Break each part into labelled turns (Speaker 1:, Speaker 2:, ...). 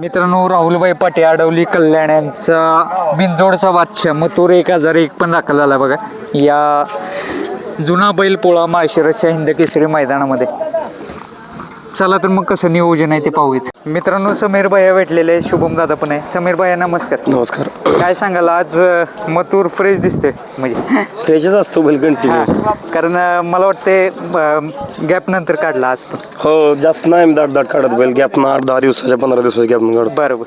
Speaker 1: मित्रांनो राहुलभाई पाटे अडवली कल्याण यांचा बिनजोडचा बादशाह मथुर एक हजार एक पण दाखल झाला बघा. या जुना बैलपोळा माळशिरसच्या हिंद केसरी मैदानामध्ये. चला तर मग कसं नियोजन आहे ते पाहूयात. मित्रांनो समीर भैया भेटलेले आहे शुभम दादा पण आहे. समीर भैया नमस्कार.
Speaker 2: नमस्कार.
Speaker 1: काय सांगाल आज अं, मथुर फ्रेश दिसतोय. म्हणजे
Speaker 2: फ्रेशच असतो बैल कंटिन्यू
Speaker 1: हा, कारण अं, मला वाटते गॅप नंतर काढला आज पण.
Speaker 2: हो जास्त नाही दाट दाट काढत बैल. गॅप आठ दहा दिवसाच्या पंधरा दिवसाच्या गॅप काढतो.
Speaker 1: बरोबर.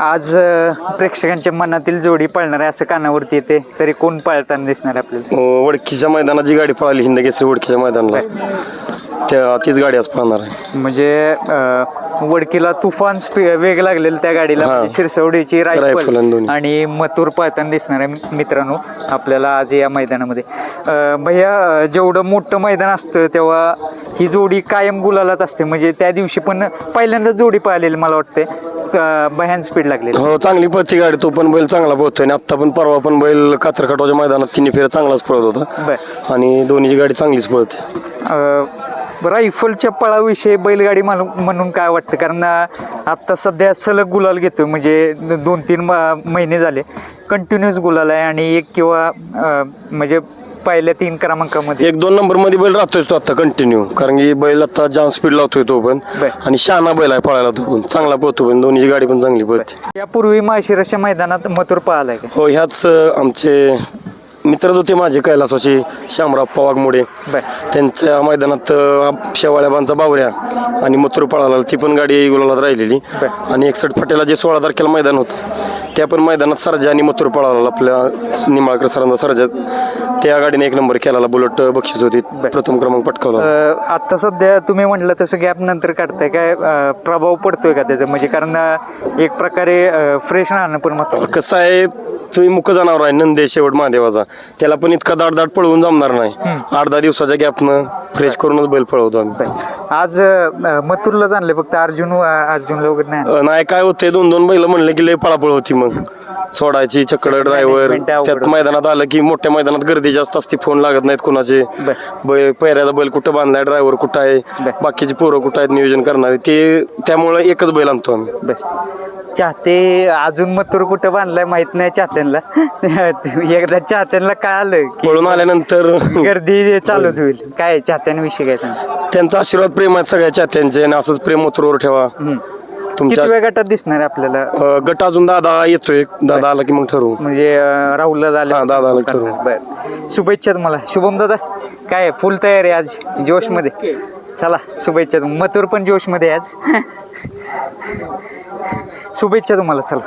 Speaker 1: आज अं, प्रेक्षकांच्या मनातील जोडी पळणार आहे असं कानावरती येते. तरी कोण पळताना दिसणार आहे आपल्याला?
Speaker 2: अं, वडकीच्या मैदानात जी गाडी पळाली हिंद केसरी वडकीच्या मैदानाला. त्या तीच गाडी आज पळणार आहे.
Speaker 1: म्हणजे अं, वडकीला तुफान स्पी वेग लागलेला त्या गाडीला
Speaker 2: हा.
Speaker 1: म्हणजे शिरसवडीची
Speaker 2: रायफल आणि
Speaker 1: रायफल
Speaker 2: दोन्ही.
Speaker 1: आणि मथुर पळताना दिसणार आहे मित्रांनो आपल्याला आज या मैदानामध्ये. अं, भैया अं, जेवढं मोठं मैदान असतं तेव्हा ही जोडी कायम गुलालात असते. म्हणजे त्या दिवशी पण पहिल्यांदाच जोडी पळालेली मला वाटते भयान स्पीड लागलेली.
Speaker 2: हो चांगली पळती गाडी. तो पण बैल चांगला पळतोय आणि आत्ता पण परवा पण बैल कात्रखटवाच्या मैदानात तिन्ही फेऱ्या चांगलाच पळत होता.
Speaker 1: बर.
Speaker 2: आणि दोन्हीची गाडी चांगलीच पळते.
Speaker 1: अ, रायफलच्या पळाविषयी बैलगाडी म्हणून म्हणून काय वाटतं? कारण आत्ता सध्या सलग गुलाल घेतोय म्हणजे दोन तीन महिने झाले. कंटिन्युअस गुलाल आहे आणि एक किंवा म्हणजे पहिल्या तीन क्रमांकामध्ये.
Speaker 2: एक दोन नंबरमध्ये बैल राहतोय तो आता कंटिन्यू कारण की बैल आता जाम स्पीड लावतोय तो पण. आणि शहाणा बैल आहे पळायला तो पण. चांगला पळतो पण. दोन्हीची गाडी पण चांगली पळते.
Speaker 1: यापूर्वी माळशिरसच्या मैदानात मथुर पळालाय
Speaker 2: हो ह्याच आमचे मित्रच होते माझे कैलासाचे श्यामराव पवागमुडे त्यांच्या मैदानात शेवाळ्याबांचा बावऱ्या आणि मथुर पळाला ती पण गाडी गुलालात राहिलेली. आणि एकसठ फाट्याला जे सोळा तारखेला मैदान होतं त्या पण मैदानात सरजा आणि मथुर पळाला आपल्या निंबाळकर सरांचा सरजा. त्या गाडीने एक नंबर केला बुलेट बक्षीस होती. प्रथम क्रमांक पटकावला.
Speaker 1: आता सध्या तुम्ही म्हटलं तसं गॅप नंतर काढताय. काय प्रभाव पडतोय का त्याचा? म्हणजे कारण एक प्रकारे फ्रेश राहणं पण महत्वाचं.
Speaker 2: कसं आहे तुम्ही मुख जनावर आहे नंदे शेवट महादेवाचा. त्याला पण इतका दाट दाट पळवून जमणार नाही. आठ दहा दिवसाच्या गॅपनं फ्रेश करूनच बैल पळवतो आम्ही.
Speaker 1: आज मथुरला जाणले फक्त अर्जुन अर्जुनला वगैरे नाही.
Speaker 2: काय होते दोन दोन बैल म्हणले की लय पळापळ होती मग. सोडायची चक्कर ड्रायव्हर
Speaker 1: management अवघड
Speaker 2: त्यात
Speaker 1: होतं.
Speaker 2: मैदानात आलं की मोठ्या मैदानात गर्दी जास्त असते फोन लागत नाहीत कोणाचे.
Speaker 1: बर.
Speaker 2: बै पैऱ्याचा बैल कुठं बांधलाय ड्रायव्हर कुठं
Speaker 1: बर.
Speaker 2: आहे बाकीची पोरं कुठं आहेत नियोजन करणारे. ते त्यामुळे एकच बैल आणतो आम्ही.
Speaker 1: बर. चाहते अजून मथुर कुठं बांधलाय माहीत नाही चाहत्यांना. एकदा चाहत्यांना काय आलं की
Speaker 2: पळून आल्यानंतर
Speaker 1: गर्दी चालूच होईल. काय चाहत्यांविषयी काय सांग?
Speaker 2: त्यांचा आशीर्वाद प्रेम आहे सगळ्या चाहत्यांचे आणि असंच प्रेम उतरवर ठेवा. तुमच्या
Speaker 1: किती वेळ गटात दिसणार आहे आपल्याला?
Speaker 2: अ, गट अजून दादा येतोय. दादा आला की मग ठरवू.
Speaker 1: म्हणजे अं, राहुलला झाले.
Speaker 2: हा, दादाला ठरवू.
Speaker 1: बर. शुभेच्छा तुम्हाला. शुभम दादा काय फुल तयारी आज जोशमध्ये चला शुभेच्छा मथुर पण जोशमध्ये आज. शुभेच्छा तुम्हाला चला.